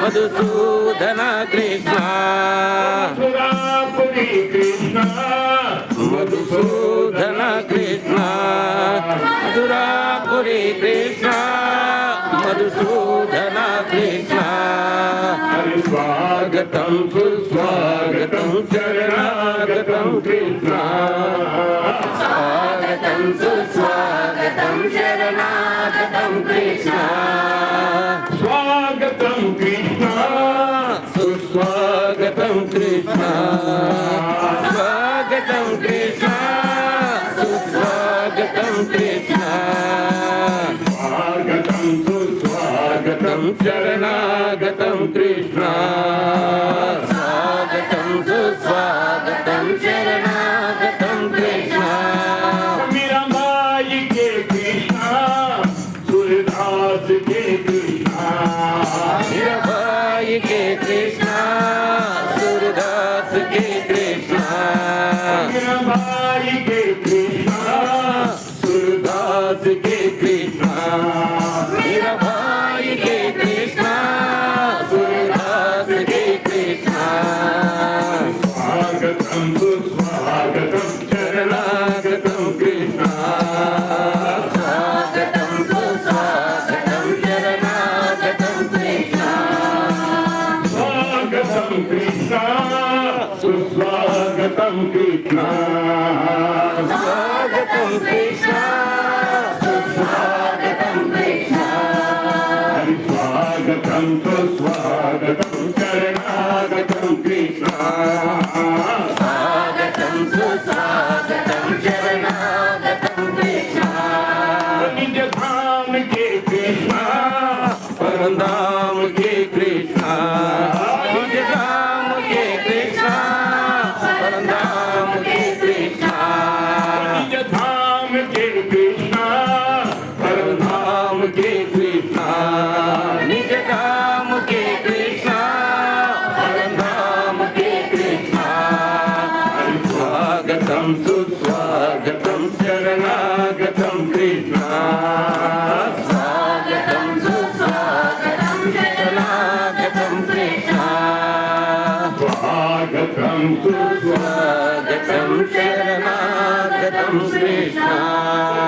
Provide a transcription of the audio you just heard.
మధుసూదన కృష్ణ. మధురాపురి కృష్ణ మధుసూదన కృష్ణ మధురాపురి కృష్ణ మధుసూదన కృష్ణ. హరి స్వాగతం సుస్వాగతం శరణాగతం కృష్ణ. స్వాగతం సుస్వాగతం శరణాగతం కృష్ణ. స్వాగతం కృష్ణ. సుస్వాగతం కృష్ణ. స్వాగతం కృష్ణ. సుస్వాగతం కృష్ణ. స్వాగతం సుస్వాగతం శరణాగతం కృష్ణ. मीराबाई के कृष्णा सूरदास के कृष्ण मीराबाई के कृष्ण सूरदास के कृष्ण स्वागतम सुस्वागतम शरणागतं कृष्ण स्वागतं सुस्वागतं शरणागतं कृष्ण स्वागतम कृष्णा సుస్వాగతం కృష్ణ. స్వాగతం కృష్ణ. సుస్వాగతం కృష్ణ. స్వాగతం సుస్వాగతం శరణాగతం కృష్ణ. सुस्वागतं शरणागतं कृष्ण स्वागतं सुस्वागतं शरणागतं कृष्ण स्वागतम सुस्वागतम स्वागतं शरणागतं कृष्ण